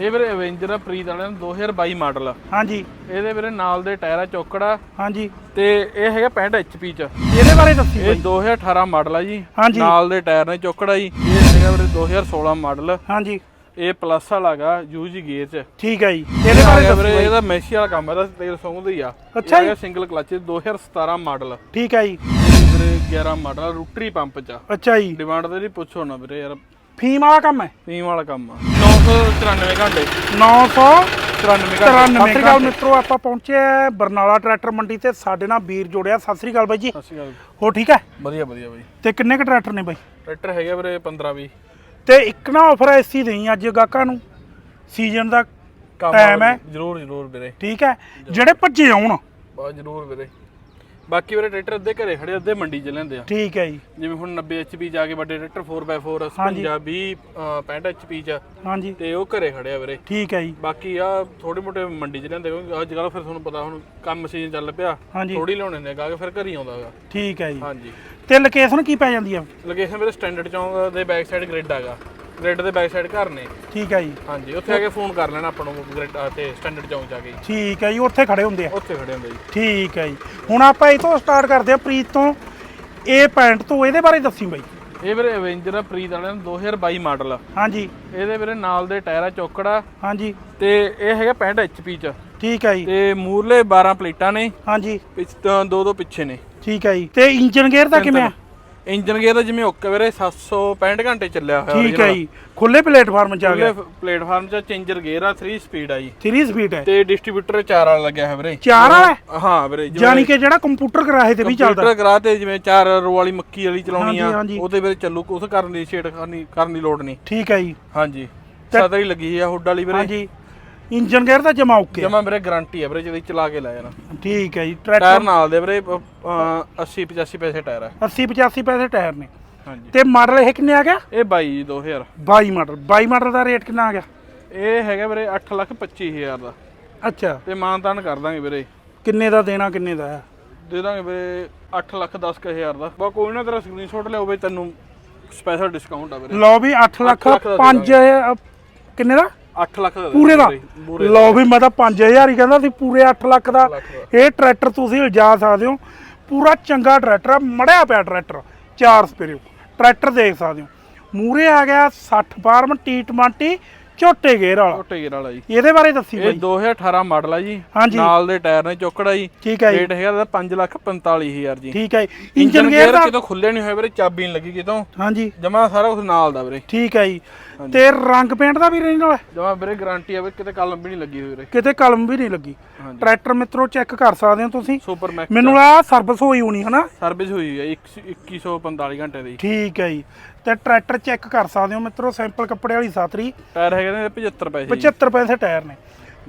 ਇਹ ਵੀਰੇ ਐਵੇਂਜਰ ਆ ਪ੍ਰੀਤ ਵਾਲਿਆਂ ਦਾ 2022 ਮਾਡਲ ਆ। ਹਾਂਜੀ। ਇਹਦੇ ਵੀਰੇ ਨਾਲ ਦੇ ਟਾਇਰ ਆ ਚੌਕੜਾ ਹਾਂਜੀ। ਤੇ ਇਹ ਹੈਗਾ 65 HP ਚ। ਇਹਦੇ ਬਾਰੇ ਦੱਸੀ ਇਹ 2018 ਮਾਡਲ ਆ ਜੀ। ਹਾਂਜੀ। ਨਾਲ ਦੇ ਟਾਇਰ ਨੇ ਚੌਕੜਾ ਜੀ। ਇਹ ਹੈਗਾ ਵੀਰੇ 2016 ਮਾਡਲ। ਹਾਂਜੀ। ਇਹ ਪਲੱਸ ਵਾਲਾਗਾ ਯੂਜੀ ਗੇਅਰ ਚ। ਠੀਕ ਹੈ ਜੀ। ਇਹਦੇ ਬਾਰੇ ਹੈਗਾ ਦੱਸੀ ਇਹਦਾ ਮੈਸੀ ਵਾਲਾ ਕੰਮ ਹੈ ਇਹਦਾ ਤੇਲ ਸੌਂਦਾ ਹੀ ਆ। ਅੱਛਾ ਜੀ। Single clutch 2017 model. ਠੀਕ ਹੈ ਜੀ। ਵੀਰੇ 11 ਮਾਡਲ ਰੂਟਰੀ ਪੰਪ ਚ ਅੱਛਾ ਜੀ। ਡਿਮਾਂਡ ਤੇ ਨਹੀਂ ਪੁੱਛੋ ਨਾ ਵੀਰੇ ਯਾਰ। ਫੀਮ ਵਾਲਾ ਕੰਮ ਹੈ। ਫੀਮ ਵਾਲਾ ਕੰਮ ਆ। 994 ਘੰਟੇ। 900 93 93 ਘੰਟੇ। ਸਤਿ ਸ੍ਰੀ ਅਕਾਲ ਮਿੱਤਰੋ ਆਪਾਂ ਪਹੁੰਚੇ ਹਾਂ ਬਰਨਾਲਾ ਟਰੈਕਟਰ ਮੰਡੀ ਤੇ। ਸਾਡੇ ਨਾਲ ਵੀਰ ਜੋੜਿਆ। ਸਤਿ ਸ੍ਰੀ ਅਕਾਲ ਬਾਈ ਜੀ। ਸਤਿ ਸ਼੍ਰੀ ਅਕਾਲ। ਹੋ ਠੀਕ ਹੈ? ਵਧੀਆ ਵਧੀਆ ਬਾਈ। ਤੇ ਕਿੰਨੇ ਕ ਟਰੈਕਟਰ ਨੇ ਬਾਈ? ਟਰੈਕਟਰ ਹੈਗਾ ਵੀਰੇ 15 20 ਤੇ ਇੱਕ ਨਾ ਆਫਰ ਐਸੀ ਦੇਈ ਅੱਜ ਗਾਹਕਾਂ ਨੂੰ। ਸੀਜ਼ਨ ਦਾ ਕੰਮ Time ਹੈ। ਜਰੂਰ ਜਰੂਰ ਵੀਰੇ। ਠੀਕ ਹੈ? ਜਿਹੜੇ ਭੱਜੇ ਆਉਣ। ਬਹੁਤ ਜਰੂਰ ਵੀਰੇ। ਬਾਕੀ ਵੀਰੇ ਟਰੈਕਟਰ ਅੱਧੇ ਘਰੇ ਖੜੇ ਅੱਧੇ ਮੰਡੀ ਚ ਲੈਂਦੇ ਆ। ਠੀਕ ਹੈ ਜੀ। ਜਿਵੇਂ ਹੁਣ 90 HP ਜਾ ਕੇ ਵੱਡੇ ਟਰੈਕਟਰ 4x4 ਹਾਂਜੀ। 55 20 ਅਹ 65 HP ਚ ਹਾਂਜੀ। ਤੇ ਉਹ ਘਰੇ ਖੜੇ ਆ ਵੀਰੇ। ਠੀਕ ਹੈ ਜੀ। ਬਾਕੀ ਆ ਥੋੜੇ ਮੋਟੇ ਮੰਡੀ ਚ ਲੈਂਦੇ ਕਿਉਂਕਿ ਅੱਜ ਕੱਲ ਫਿਰ ਤੁਹਾਨੂੰ ਪਤਾ ਹੁਣ ਕੰਮ ਸੀਜ਼ਨ ਚੱਲ ਪਿਆ ਥੋੜੀ ਲਿਆਉਣੇ ਨੇ ਗਾ ਕੇ ਫਿਰ ਘਰ ਹੀ ਆਉਂਦਾ ਹੈਗਾ ਠੀਕ ਹੈ ਜੀ। ਹਾਂਜੀ। ਤੇ ਲੋਕੇਸ਼ਨ ਕੀ ਪੈ ਜਾਂਦੀ ਆ? ਲੋਕੇਸ਼ਨ ਵੀਰੇ ਸਟੈਂਡਰਡ ਚੌਂਕ ਦੇ ਬੈਕ ਸਾਈਡ ਗ੍ਰਿਡ ਹੈਗਾ। ਗ੍ਰਿਡ ਦੇ ਬੈਕ ਸਾਈਡ ਘਰ ਨੇ। ਠੀਕ ਹੈ ਜੀ। ਹਾਂਜੀ ਉੱਥੇ ਆ ਕੇ ਫੋਨ ਕਰ ਲੈਣਾ ਆਪਾਂ ਨੂੰ ਗ੍ਰਿਡ ਤੇ ਸਟੈਂਡਰਡ ਚੌਂਕ ਜਾ ਕੇ। ਠੀਕ ਹੈ ਜੀ ਉੱਥੇ ਖੜੇ ਹੁੰਦੇ ਆ। ਉੱਥੇ ਖੜੇ ਹੁੰਦੇ ਜੀ। ਠੀਕ ਹੈ ਜੀ। ਹੁਣ ਆਪਾਂ ਇਹ ਤੋਂ ਸਟਾਰਟ ਕਰਦੇ ਆ ਪ੍ਰੀਤ ਤੋਂ। ਇਹ ਪੈਂਟ ਤੋਂ ਇਹਦੇ ਬਾਰੇ ਦੱਸੀ ਬਾਈ। ਇਹ ਵੀਰੇ ਐਵੇਂਜਰ ਆ ਪ੍ਰੀਤ ਵਾਲਿਆਂ ਦਾ 2022 ਮਾਡਲ ਆ। ਹਾਂਜੀ। ਇਹਦੇ ਵੀਰੇ ਨਾਲ ਦੇ ਟਾਇਰ ਆ ਚੌਕੜਾ। ਹਾਂਜੀ। ਤੇ ਇਹ ਹੈਗਾ 65 HP ਚ। ਠੀਕ ਹੈ ਜੀ। ਤੇ ਮੂਰਲੇ 12 ਪਲੇਟਾਂ ਨੇ। ਹਾਂਜੀ। ਪਿੱਛ ਤੋਂ ਦੋ ਦੋ ਪਿੱਛੇ ਨੇ। ਠੀਕ ਹੈ ਜੀ। ਤੇ ਇੰਜਨ ਗੇਅਰ ਦਾ ਕਿਵੇਂ ਆ? ਇੰਜਨ ਗੇਅਰ ਦਾ ਜਿਵੇਂ ਓਕੇ ਵੀਰੇ 765 ਘੰਟੇ ਚੱਲਿਆ ਹੋਇਆ ਠੀਕ ਹੈ ਜੀ। ਖੁੱਲੇ ਪਲੇਟਫਾਰਮ ਚ ਆ ਗਿਆ। ਪਲੇਟਫਾਰਮ 'ਚ ਚੇਂਜਰ ਗੇਅਰ ਆ 3 ਸਪੀਡ ਆ ਜੀ। 3 ਸਪੀਡ ਹੈ। ਤੇ ਡਿਸਟ੍ਰੀਬਿਊਟਰ ਚਾਰ ਵਾਲਾ ਲੱਗਿਆ ਹੈ ਵੀਰੇ। ਚਾਰ ਵਾਲਾ ਹੈ? ਵੀਰੇ ਯਾਨੀ ਕਿ ਜਿਹੜਾ ਕੰਪਿਊਟਰ ਕਰਾਏ ਤੇ ਵੀ ਚੱਲਦਾ। ਕੰਪਿਊਟਰ ਕਰਾ ਤੇ ਜਿਵੇਂ ਚਾਰ ਰੋ ਵਾਲੀ ਮੱਕੀ ਵਾਲੀ ਚਲਾਉਣੀ ਆ। ਉਹਦੇ ਵੀਰੇ ਚੱਲੂ ਕੁਛ ਕਰਨ ਦੀ ਛੇੜ ਕਰਨੀ ਕਰਨ ਦੀ ਲੋੜ ਨਹੀਂ। ਠੀਕ ਹੈ ਜੀ। ਹਾਂਜੀ। ਸਦਰ ਹੀ ਲੱਗੀ ਆ ਹੁੱਡ ਵਾਲੀ ਵੀਰੇ। ਹਾਂਜੀ। ਇੰਜਨ ਗੇਅਰ ਦਾ ਜਮਾ ਓਕੇ ਜਮਾ ਵੀਰੇ ਗਾਰੰਟੀ ਆ ਵੀਰੇ ਜਦੋਂ ਚਲਾ ਕੇ ਲੈ ਜਾਣਾ। ਠੀਕ ਹੈ ਜੀ ਟਾਇਰ ਟਰੈਕਟਰ ਨਾਲ ਦੇ ਵੀਰੇ 80 85 ਪੈਸੇ ਟਾਇਰ ਆ। 80 85 ਪੈਸੇ ਟਾਇਰ ਨੇ। ਹਾਂਜੀ। ਤੇ ਮਾਡਲ ਇਹ ਕਿੰਨੇ ਆ ਗਿਆ? ਇਹ 22 ਜੀ 2000 22 ਮਾਡਲ। 22 ਮਾਡਲ ਦਾ ਰੇਟ ਕਿੰਨਾ ਆ ਗਿਆ? ਇਹ ਹੈਗਾ ਵੀਰੇ 8 ਲੱਖ 25 ਹਜ਼ਾਰ ਦਾ। ਅੱਛਾ। ਤੇ ਮਾਨਤਾਨ ਕਰ ਦਾਂਗੇ ਵੀਰੇ। ਕਿੰਨੇ ਦਾ ਦੇਣਾ ਕਿੰਨੇ ਦਾ? ਹੈ ਦੇ ਦਾਂਗੇ ਵੀਰੇ 8 ਲੱਖ 10 ਕੁ ਹਜ਼ਾਰ ਦਾ। ਬਾ ਕੋਈ ਨਾ ਤੇਰਾ ਸਕਰੀਨਸ਼ਾਟ ਲਿਆਓ ਬਈ ਤੈਨੂੰ ਸਪੈਸ਼ਲ ਡਿਸਕਾਊਂਟ ਆ ਵੀਰੇ। ਲਓ ਵੀ 8 ਲੱਖ ਲੱਖ ਦਾ 5 ਕਿੰਨੇ ਦਾ? 8 ਲੱਖ ਦਾ ਪੂਰੇ ਦਾ? ਲਓ ਵੀ ਮੈਂ ਤਾਂ 5000 ਹੀ ਕਹਿੰਦਾ ਸੀ ਪੂਰੇ 8 ਲੱਖ ਦਾ। ਇਹ ਟਰੈਕਟਰ ਤੁਸੀਂ ਲਿਜਾ ਸਕਦੇ ਹੋ। ਪੂਰਾ ਚੰਗਾ ਟਰੈਕਟਰ ਆ ਮੜਿਆ ਪਿਆ ਟਰੈਕਟਰ ਚਾਰ ਸਪੇਰਿਓ ਟਰੈਕਟਰ ਦੇਖ ਸਕਦੇ ਹੋ। ਮੂਰੇ ਆ ਗਿਆ 60 ਫਾਰਮ ਟੀ20 ਝੋਟੇ ਗੇਅਰ ਵਾਲਾ। ਛੋਟੇ ਗੇਰ ਵਾਲਾ ਜੀ। ਇਹਦੇ ਬਾਰੇ ਦੱਸੀ ਇਹ ਬਾਈ। 2018 ਮਾਡਲ ਆ ਜੀ। ਨਾਲ ਦੇ ਟਾਇਰ ਨੇ ਚੌਕੜਾ ਜੀ। ਠੀਕ ਹੈ ਜੀ। ਰੇਟ ਹੈਗਾ ਦਾ 5 ਲੱਖ 45 ਹਜ਼ਾਰ ਜੀ। ਠੀਕ ਹੈ ਇੰਜਨ ਗੇਅਰ ਦਾ ਕਿਤੋਂ ਖੁੱਲੇ ਨਹੀਂ ਹੋਏ ਵੀਰੇ ਚਾਬੀ ਨਹੀਂ ਲੱਗੀ ਕਿਤੋਂ। ਹਾਂਜੀ। ਜਮਾ ਸਾਰਾ ਕੁਝ ਨਾਲ ਦਾ ਵੀਰੇ। ਠੀਕ ਹੈ ਜੀ। ਤੇ ਰੰਗ ਪੇਂਟ ਦਾ ਵੀ ਰੇਂਜ ਨਾਲ? ਜਮਾ ਵੀਰੇ ਗਾਰੰਟੀ ਆ ਵੀ ਕਿਤੇ ਕਲਮ ਵੀ ਨਹੀਂ ਲੱਗੀ ਹੋਈ ਵੀਰੇ। ਕਿਤੇ ਕਲਮ ਵੀ ਨਹੀਂ ਲੱਗੀ। ਹਾਂਜੀ। ਟਰੈਕਟਰ ਮਿੱਤਰੋ ਚੈੱਕ ਕਰ ਸਕਦੇ ਹੋ ਤੁਸੀਂ। ਸੁਪਰ ਮੈਕਸ ਮੈਨੂੰ ਆ ਸਰਵਿਸ ਹੋਈ ਹੋਣੀ ਹਨਾ? ਸਰਵਿਸ ਹੋਈ ਹੈ 2145 ਘੰਟੇ ਦੀ। ਠੀਕ ਹੈ ਜੀ। ਤੇ ਟਰੈਕਟਰ ਚੈੱਕ ਕਰ ਸਕਦੇ ਹੋ ਮਿੱਤਰੋ ਸੈਂਪਲ ਕੱਪੜੇ ਵਾਲੀ ਸਾਤਰੀ ਟਾਇਰ ਹੈਗੇ ਨੇ 75 ਪੈਸੇ ਜੀ। 75 ਪੈਸੇ ਟਾਇਰ ਨੇ।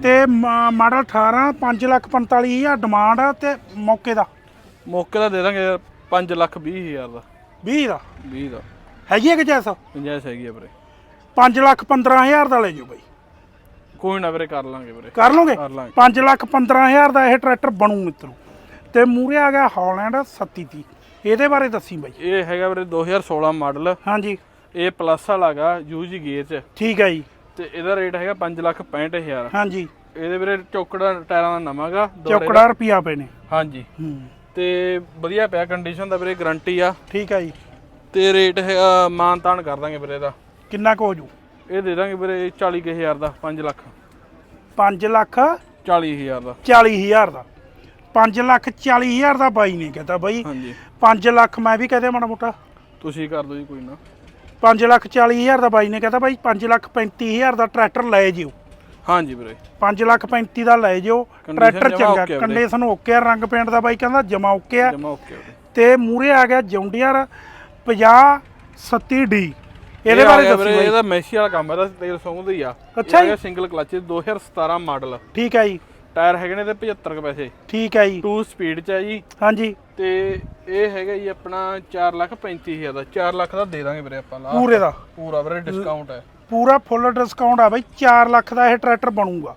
ਤੇ ਮ- ਮਾਡਲ 18 5 ਲੱਖ 45 ਹਜ਼ਾਰ ਡਿਮਾਂਡ ਆ ਤੇ ਮੌਕੇ ਦਾ। ਮੌਕੇ ਦਾ ਦੇ ਦਾਂਗੇ 5 ਲੱਖ 20 ਹਜ਼ਾਰ ਦਾ। 20 ਦਾ? 20 ਦਾ। ਹੈਗੀ ਹੈ ਕਿ ਜੈਸਾ? ਗੁੰਜਾਇਸ਼ ਹੈਗੀ ਆ ਵੀਰੇ। 5 ਲੱਖ 15 ਹਜ਼ਾਰ ਦਾ ਲੈ ਜਾਓ ਬਾਈ। ਕੋਈ ਨਾ ਵੀਰੇ ਕਰ ਲਾਂਗੇ ਵੀਰੇ। ਕਰ ਲਓਗੇ ਕਰ ਲਾਂਗੇ। 5 ਲੱਖ 15 ਹਜ਼ਾਰ ਦਾ ਇਹ ਟਰੈਕਟਰ ਬਣੂ ਮਿੱਤਰੋ। ਤੇ ਮੂਰੇ ਆ ਗਿਆ ਹਾਲੈਂਡ 3730 ਇਹਦੇ ਬਾਰੇ ਦੱਸੀ ਬਾਈ। ਇਹ ਹੈਗਾ ਵੀਰੇ 2016 ਮਾਡਲ। ਹਾਂਜੀ। ਇਹ ਪਲੱਸ ਵਾਲਾ ਹੈਗਾ ਯੂਜੀ ਗੇਅਰ ਚ। ਠੀਕ ਹੈ ਜੀ। ਤੇ ਇਹਦਾ ਰੇਟ ਹੈਗਾ 5 ਲੱਖ 65 ਹਜ਼ਾਰ। ਹਾਂਜੀ। ਇਹਦੇ ਵੀਰੇ ਚੌਕੜਾ ਟਾਇਰਾਂ ਦਾ ਨਵਾਂਗਾ ਚੌਕੜਾ ਰੁਪਿਆ ਪਏ ਨੇ। ਹਾਂਜੀ। ਹੂੰ। ਤੇ ਵਧੀਆ ਪਿਆ ਕੰਡੀਸ਼ਨ ਦਾ ਵੀਰੇ ਗਾਰੰਟੀ ਆ। ਠੀਕ ਹੈ ਜੀ। ਤੇ ਰੇਟ ਹੈਗਾ ਮਾਨ ਤਾਨ ਕਰ ਦਾਂਗੇ ਵੀਰੇ ਦਾ ਕਿੰਨਾ ਕੁ ਹੋ ਜੂ? ਇਹ ਦੇ ਦਾਂਗੇ ਵੀਰੇ 40 ਕੁ ਹਜ਼ਾਰ ਦਾ 5 ਲੱਖ। 5 ਲੱਖ 40 ਹਜ਼ਾਰ ਦਾ। 40 ਹਜ਼ਾਰ ਦਾ। 5 ਲੱਖ 40 ਹਜ਼ਾਰ ਦਾ ਬਾਈ ਨੇ ਕਹਤਾ ਬਾਈ। ਹਾਂਜੀ। 5 ਲੱਖ ਮੈਂ ਵੀ ਕਹਦੇ ਮਾੜਾ ਮੋਟਾ। ਤੁਸੀਂ ਕਰ ਦਿਓ ਜੀ ਕੋਈ ਨਾ। 5 ਲੱਖ 40 ਹਜ਼ਾਰ ਦਾ ਬਾਈ ਨੇ ਕਹਤਾ ਬਾਈ। 5 ਲੱਖ 35 ਹਜ਼ਾਰ ਦਾ ਟਰੈਕਟਰ ਲੈ ਜਿਓ। ਹਾਂਜੀ ਵੀਰੇ। 5 ਲੱਖ 35 ਦਾ ਲੈ ਜਿਓ। ਟਰੈਕਟਰ ਚੰਗਾ। ਕੰਡੀਸ਼ਨ ਓਕੇ ਆ। ਰੰਗ ਪੇਂਟ ਦਾ ਬਾਈ ਕਹਿੰਦਾ ਜਮਾ ਓਕੇ ਆ। ਜਮਾ ਓਕੇ ਤੇ ਮੂਰੇ ਆ ਗਿਆ ਜੌਂਡੀਅਰ। 50 70D ਇਹਦੇ ਬਾਰੇ ਦੱਸੀ ਵੀਰੇ ਬਾਈ। ਇਹਦਾ ਮੈਸੀ ਵਾਲਾ ਕੰਮ ਹੈ ਇਹਦਾ ਤੇਲ ਸੌਂਦਾ ਹੀ ਆ। ਅੱਛਾ ਜੀ। Single clutch 2017 model. ਠੀਕ ਹੈ ਜੀ। ਟਾਇਰ ਹੈਗੇ ਨੇ ਤੇ 75 ਕੁ ਪੈਸੇ। ਠੀਕ ਹੈ ਜੀ। 2 ਸਪੀਡ ਚ ਹੈ ਜੀ। ਹਾਂਜੀ। ਤੇ ਇਹ ਹੈਗਾ ਜੀ ਆਪਣਾ 4 ਲੱਖ 35 ਹਜ਼ਾਰ ਦਾ। 4 ਲੱਖ ਦਾ ਦੇ ਦਾਂਗੇ ਵੀਰੇ ਆਪਾਂ ਲਾ ਪੂਰੇ ਦਾ। ਪੂਰਾ ਵੀਰੇ ਡਿਸਕਾਊਂਟ ਹੈ। ਪੂਰਾ ਫੁੱਲ ਡਿਸਕਾਊਂਟ ਆ ਬਾਈ। 4 ਲੱਖ ਦਾ ਇਹ ਟਰੈਕਟਰ ਬਣੂਗਾ।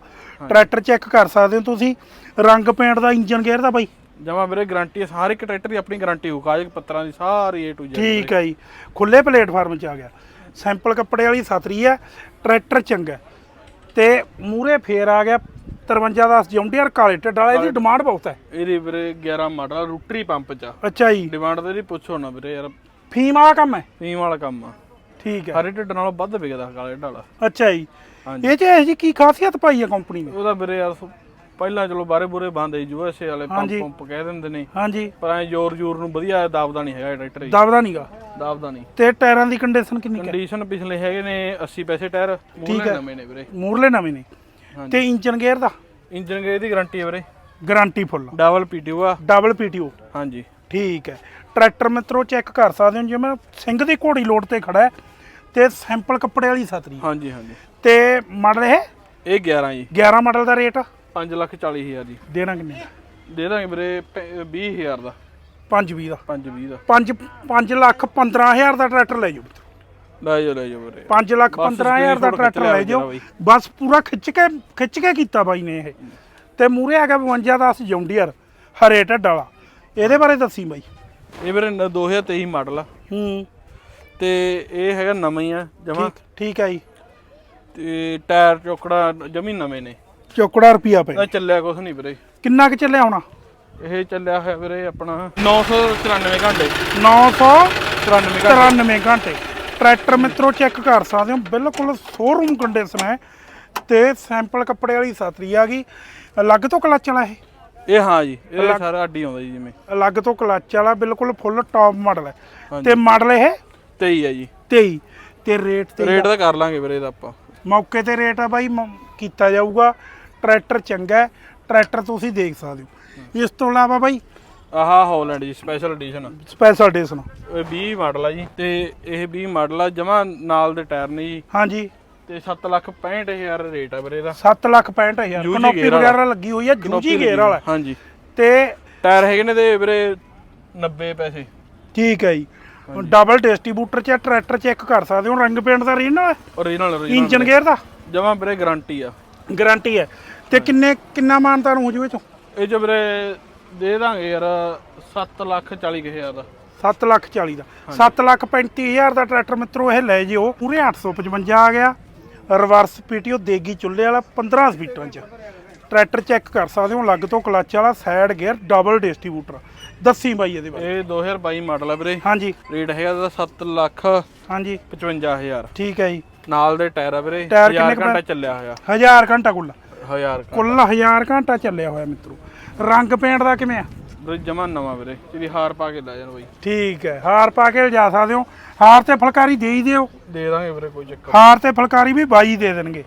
ਟਰੈਕਟਰ ਚੈੱਕ ਕਰ ਸਕਦੇ ਹੋ ਤੁਸੀਂ। ਰੰਗ ਪੇਂਟ ਦਾ ਇੰਜਨ ਗੇਅਰ ਦਾ ਬਾਈ। ਜਮਾ ਵੀਰੇ ਗਾਰੰਟੀ ਹਰ ਇੱਕ ਟਰੈਕਟਰ ਦੀ ਆਪਣੀ ਗਾਰੰਟੀ ਹੋਊ ਕਾਗਜ਼ ਪੱਤਰਾਂ ਦੀ ਸਾਰੀ A to Z ਠੀਕ ਹੈ ਜੀ। ਖੁੱਲੇ ਪਲੇਟਫਾਰਮ 'ਚ ਆ ਗਿਆ। ਸੈਂਪਲ ਕੱਪੜੇ ਵਾਲੀ ਸਤਰੀ ਹੈ ਟਰੈਕਟਰ ਚੰਗਾ। ਤੇ ਮੂਰੇ ਫੇਰ ਆ ਗਿਆ 53 ਦਾ ਜੌਂਡੀਅਰ ਕਾਲੇ ਢੱਡ ਵਾਲਾ ਇਹਦੀ ਡਿਮਾਂਡ ਬਹੁਤ ਹੈ। ਇਹਦੀ ਵੀਰੇ 11 ਮਾਡਲ ਰੂਟਰੀ ਪੰਪ ਚ ਅੱਛਾ ਜੀ। ਡਿਮਾਂਡ ਤੇ ਇਹਦੀ ਪੁੱਛੋ ਨਾ ਵੀਰੇ ਯਾਰ। ਫੀਮ ਵਾਲਾ ਕੰਮ ਹੈ? ਫੀਮ ਵਾਲਾ ਕੰਮ ਆ। ਠੀਕ ਹੈ। ਹਰੇ ਢਿੱਡ ਨਾਲੋਂ ਵੱਧ ਵਿਕਦਾ ਕਾਲੇ ਢੱਡ ਵਾਲਾ। ਅੱਛਾ ਜੀ। ਇਹ ਚ ਇਹ ਜੀ ਕੀ ਖਾਸੀਅਤ ਪਾਈ ਹੈ ਕੰਪਨੀ ਨੇ? ਉਹਦਾ ਵੀਰੇ ਯਾਰ ਪਹਿਲਾਂ ਚਲੋ ਬਾਰੇ ਬੁਰੇ ਬੰਦ ਯੂਐਸਏ ਵਾਲੇ ਪੰਪ ਹਾਂਜੀ। ਪੰਪ ਕਹਿ ਦਿੰਦੇ ਨੇ। ਹਾਂਜੀ। ਪਰ ਐ ਜ਼ੋਰ ਜ਼ੋਰ ਨੂੰ ਵਧੀਆ ਦਾਬਦਾ ਨਹੀਂ ਹੈਗਾ ਇਹ ਟਰੈਕਟਰ ਜੀ। ਦਬਦਾ ਨਹੀਂਗਾ ਦਾਬਦਾ ਨਹੀਂ। ਤੇ ਟਾਇਰਾਂ ਦੀ ਕੰਡੀਸ਼ਨ ਕਿੰਨੀ ਕੁ ਹੈ? ਕੰਡੀਸ਼ਨ ਪਿਛਲੇ ਹੈਗੇ ਨੇ 80 ਪੈਸੇ ਟਾਇਰ ਮੂਹਰੇ ਹੈ। ਨਵੇਂ ਨੇ ਵੀਰੇ। ਮੂਰਲੇ ਨਵੇਂ ਨੇ। ਹਾਂਜੀ। ਤੇ ਇੰਜਨ ਗੇਅਰ ਦਾ? ਇੰਜਨ ਗੇਅਰ ਦੀ ਗਾਰੰਟੀ ਹੈ ਵੀਰੇ। ਗਾਰੰਟੀ ਫੁੱਲ ਡਬਲ ਪੀਟੀਓ ਆ। ਡਬਲ ਪੀਟੀਓ ਹਾਂਜੀ। ਠੀਕ ਹੈ। ਟਰੈਕਟਰ ਮਿੱਤਰੋ ਚੈੱਕ ਕਰ ਸਕਦੇ ਹੋ ਜਿਵੇਂ ਸਿੰਘ ਦੀ ਘੋੜੀ ਲੋਡ ਤੇ ਖੜਾ ਹੈ ਤੇ ਸੈਂਪਲ ਕੱਪੜੇ ਵਾਲੀ ਸਤਰੀ ਹਾਂਜੀ ਹਾਂਜੀ। ਤੇ ਮਾਡਲ ਇਹ? ਇਹ 11 ਜੀ। 11 ਮਾਡਲ ਦਾ ਰੇਟ 5 ਲੱਖ 40 ਹਜ਼ਾਰ ਜੀ। ਦੇਣਾ ਕਿੰਨੇ ਦਾ? ਦੇ ਦਾਂਗੇ ਵੀਰੇ 20 ਹਜ਼ਾਰ ਦਾ। 520 ਦਾ। 5 20 ਦਾ। 5 5 ਲੱਖ 15000 ਦਾ ਟਰੈਕਟਰ ਲੈ ਜਾਓ ਮਿੱਤਰੋ। ਲੈ ਜਾਓ ਲੈ ਜਾਓ ਵੀਰੇ। 5 ਲੱਖ ਬਸ 15000 ਦਾ screenshot ਟਰੈਕਟਰ ਲਿਆ ਲੈ ਜਾਓ। ਬਾਈ। ਬਸ ਪੂਰਾ ਖਿੱਚ ਕੇ ਖਿੱਚ ਕੇ ਕੀਤਾ ਬਾਈ ਨੇ ਇਹ। ਤੇ ਮੂਰੇ ਗਿਆ 52 10 ਜੌਂਡੀਅਰ ਹਰੇ ਢੱਡ ਵਾਲਾ। ਇਹਦੇ ਬਾਰੇ ਦੱਸੀ ਬਾਈ। ਇਹ ਵੀਰੇ ਨ- 2023 ਮਾਡਲ ਆ। ਹੂੰ। ਤੇ ਇਹ ਹੈਗਾ ਨਵਾਂ ਹੀ ਆ ਜਮਾ। ਠੀਕ ਠੀਕ ਹੈ ਜੀ। ਤੇ ਟਾਇਰ ਚੋਕੜਾ ਜਮੀ ਨਵੇਂ ਨੇ। ਚੋਕੜਾ ਰੁਪਿਆ ਪਏ ਇਹ ਚੱਲਿਆ ਕੁਛ ਨਹੀਂ ਵੀਰੇ। ਕਿੰਨਾ ਕੁ ਚੱਲਿਆ ਹੋਣਾ? ਇਹ ਚੱਲਿਆ ਹੋਇਆ ਵੀਰੇ ਆਪਣਾ 994 ਘੰਟੇ। 993 94 ਘੰਟੇ ਘੰਟੇ। ਟਰੈਕਟਰ ਮਿੱਤਰੋ ਚੈੱਕ ਕਰ ਸਕਦੇ ਹੋ ਬਿਲਕੁਲ ਸ਼ੋਰੂਮ ਕੰਡੀਸ਼ਨ ਹੈ ਤੇ ਸੈਂਪਲ ਕੱਪੜੇ ਵਾਲੀ ਸਤਰੀ ਆ ਗਈ। ਅਲੱਗ ਤੋਂ ਕਲੱਚ ਵਾਲਾ ਇਹ? ਇਹ ਹਾਂ ਜੀ ਇਹ ਸਾਰਾ ਅੱਡੀ ਆਉਂਦਾ ਜੀ ਜਿਵੇਂ। ਅਲੱਗ ਤੋਂ ਕਲੱਚ ਵਾਲਾ ਬਿਲਕੁਲ ਫੁੱਲ ਟੌਪ ਮਾਡਲ ਹੈ। ਤੇ ਮਾਡਲ ਇਹ? 23 ਹੈ ਜੀ। 23 ਤੇ ਰੇਟ ਤੇ ਰੇਟ ਤਾਂ ਕਰ ਲਾਂਗੇ ਵੀਰੇ ਇਹਦਾ ਆਪਾਂ। ਮੌਕੇ ਤੇ ਰੇਟ ਆ ਬਾਈ ਕੀਤਾ ਜਾਊਗਾ। ਟਰੈਕਟਰ ਚੰਗਾ ਹੈ ਟਰੈਕਟਰ ਤੁਸੀਂ ਦੇਖ ਸਕਦੇ ਹੋ। ਇਸ ਤੋਂ ਇਲਾਵਾ ਬਾਈ ਆਹਾ ਹਾਲੈਂਡ ਜੀ ਸਪੈਸ਼ਲ ਐਡੀਸ਼ਨ ਸਪੈਸ਼ਲ ਐਡੀਸ਼ਨ ਇਹ 20 ਮਾਡਲ ਆ ਜੀ ਤੇ ਇਹ 20 ਮਾਡਲ ਆ ਜਮਾ ਨਾਲ ਦੇ ਟਾਇਰ ਨੇ ਜੀ। ਹਾਂਜੀ। ਤੇ 7 ਲੱਖ 65000 ਰੇਟ ਆ ਵੀਰੇ ਇਹਦਾ। 7 ਲੱਖ 65000 ਜੂਜੀ ਕਨੋਪੀ ਗੇਅਰ ਵਗੈਰਾ ਲੱਗੀ ਹੋਈ ਹੈ ਜੂਜੀ ਗੇਅਰ ਵਾਲਾ। ਹਾਂਜੀ। ਤੇ ਟਾਇਰ ਹੈਗੇ ਨੇ ਤੇ ਵੀਰੇ 90 ਪੈਸੇ। ਠੀਕ ਹੈ ਜੀ। ਡਬਲ ਡਿਸਟ੍ਰੀਬਿਊਟਰ ਚ ਟਰੈਕਟਰ ਚੈੱਕ ਕਰ ਸਕਦੇ ਹੋ ਰੰਗ ਪੇਂਟ ਦਾ ਰੀਨ ਹੈ ਓਰੀਜਨਲ ਇੰਜਨ ਗੇਅਰ ਦਾ? ਜਮਾ ਵੀਰੇ ਗਾਰੰਟੀ ਆ। ਗਾਰੰਟੀ ਹੈ। ਤੇ ਕਿੰਨੇ ਕਿੰਨਾ ਮਾਨਤਾ ਨੂੰ ਹੋ ਜੂਵੇ ਚੋਂ? ਇਹ ਚ ਵੀਰੇ ਦੇ ਦਾਂਗੇ ਯਾਰ 7 ਲੱਖ 40 ਹਜ਼ਾਰ ਦਾ। 7 ਲੱਖ 40 ਦਾ। 7 ਲੱਖ 35000 ਦਾ ਟਰੈਕਟਰ ਮਿੱਤਰੋ ਇਹ ਲੈ ਜਿਓ। ਪੂਰੇ 855 ਆ ਗਿਆ। ਰਿਵਰਸ ਪੀਟੀਓ ਦੇਗੀ ਚੁੱਲ੍ਹੇ ਵਾਲਾ 15 ਸਪੀਟਾਂ ਚ। ਟਰੈਕਟਰ ਚੈੱਕ ਕਰ ਸਕਦੇ ਹੋ ਲੱਗ ਤੋਂ ਕਲੱਚ ਵਾਲਾ ਸਾਈਡ ਗੇਅਰ ਡਬਲ ਡਿਸਟ੍ਰੀਬਿਊਟਰ। ਦੱਸੀ ਬਾਈ ਇਹਦੇ ਬਾਰੇ। ਇਹ 2022 ਮਾਡਲ ਆ ਵੀਰੇ। ਹਾਂਜੀ। ਰੇਟ ਹੈਗਾ ਇਹਦਾ 7 ਲੱਖ ਹਾਂਜੀ। 55000 ਠੀਕ ਹੈ ਜੀ। ਨਾਲ ਦੇ ਟਾਇਰ ਆ ਵੀਰੇ ਟਾਇਰ 1000 ਕਿੰਨੇ ਘੰਟਾ ਚੱਲਿਆ ਹੋਇਆ। 1000 ਘੰਟਾ ਕੁੱਲ। 1000 ਕੁੱਲ 1000 ਘੰਟਾ ਚੱਲਿਆ ਹੋਇਆ ਮਿੱਤਰੋ। ਰੰਗ ਪੇਂਟ ਦਾ ਕਿਵੇਂ ਆ? ਵੀਰੇ ਜਮਾ ਨਵਾਂ ਵੀਰੇ ਇਹਦੀ ਹਾਰ ਪਾ ਕੇ ਲੈ ਜਾਣ ਬਾਈ। ਠੀਕ ਹੈ ਹਾਰ ਪਾ ਕੇ ਜਾ ਸਕਦੇ ਹੋ। ਹਾਰ ਤੇ ਫੁਲਕਾਰੀ ਦੇ ਹੀ ਦਿਓ। ਦੇ ਦਾਂਗੇ ਵੀਰੇ ਕੋਈ ਚੱਕਰ ਹਾਰ ਤੇ ਫੁਲਕਾਰੀ ਵੀ ਬਾਈ ਦੇ ਦੇਣਗੇ।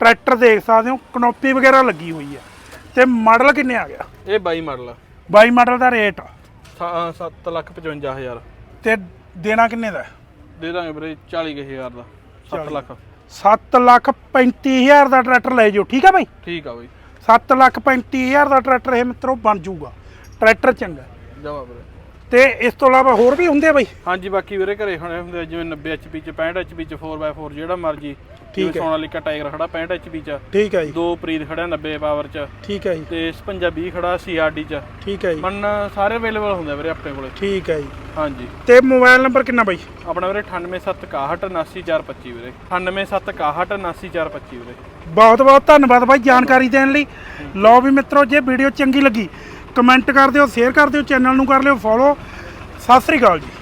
ਟਰੈਕਟਰ ਦੇਖ ਸਕਦੇ ਹੋ ਕਨੋਪੀ ਵਗੈਰਾ ਲੱਗੀ ਹੋਈ ਹੈ। ਤੇ ਮਾਡਲ ਕਿੰਨੇ ਆ ਗਿਆ? ਇਹ 22 ਮਾਡਲ ਆ। ਬਾਈ ਮਾਡਲ ਦਾ ਰੇਟ? 7 ਲੱਖ 55000 ਤੇ ਦੇਣਾ ਕਿੰਨੇ ਦਾ? ਦੇ ਦਾਂਗੇ ਵੀਰੇ 40000 ਦਾ। 7 ਲੱਖ। 7 ਲੱਖ 35000 ਦਾ ਟਰੈਕਟਰ ਲੈ ਜਾਓ ਠੀਕ ਹੈ ਬਾਈ? ਠੀਕ ਆ ਬਾਈ। 7 ਲੱਖ 35000 ਦਾ ਟਰੈਕਟਰ ਇਹ ਮਿੱਤਰੋ ਬਣ ਜਾਊਗਾ। ਟਰੈਕਟਰ ਚੰਗਾ। ਜਮਾ ਵੀਰੇ। ਤੇ ਇਸ ਤੋਂ ਇਲਾਵਾ ਹੋਰ ਵੀ ਹੁੰਦੇ ਆ ਬਾਈ? ਹਾਂਜੀ ਬਾਕੀ ਵੀਰੇ ਘਰੇ ਹੁਣੇ ਹੁੰਦੇ ਆ ਜਿਵੇਂ 90 HP ਚ 65 HP ਚ 4x4 ਜਿਹੜਾ ਮਰਜ਼ੀ। ਠੀਕ ਹੈ। ਸੋਨਾਲੀਕਾ ਟਾਈਗਰ ਖੜਾ 65 HP ਚ। ਠੀਕ ਹੈ ਜੀ। ਦੋ ਪ੍ਰੀਤ ਖੜਾ 90 ਪਾਵਰ ਚ। ਠੀਕ ਹੈ ਜੀ। ਤੇ 55 ਖੜਾ CRD ਚ। ਠੀਕ ਹੈ ਜੀ। ਮਨ ਸਾਰੇ ਅਵੇਲੇਬਲ ਹੁੰਦੇ ਵੀਰੇ ਆਪਣੇ ਕੋਲੇ। ਠੀਕ ਹੈ ਜੀ। ਹਾਂਜੀ। ਤੇ ਮੋਬਾਈਲ ਨੰਬਰ ਕਿੰਨਾ ਬਾਈ? ਆਪਣਾ ਵੀਰੇ 9876179425 ਵੀਰੇ। 9876179425 ਵੀਰੇ। ਬਹੁਤ ਬਹੁਤ ਧੰਨਵਾਦ ਬਾਈ ਜਾਣਕਾਰੀ ਦੇਣ ਲਈ। ਲਓ ਵੀ ਮਿੱਤਰੋ ਜੇ ਵੀਡੀਓ ਚੰਗੀ ਲੱਗੀ ਕਮੈਂਟ ਕਰ ਦਿਓ ਸ਼ੇਅਰ ਕਰ ਦਿਓ ਚੈਨਲ ਨੂੰ ਕਰ ਲਿਓ ਫੋਲੋ ਸਤਿ ਸ੍ਰੀ ਅਕਾਲ ਜੀ।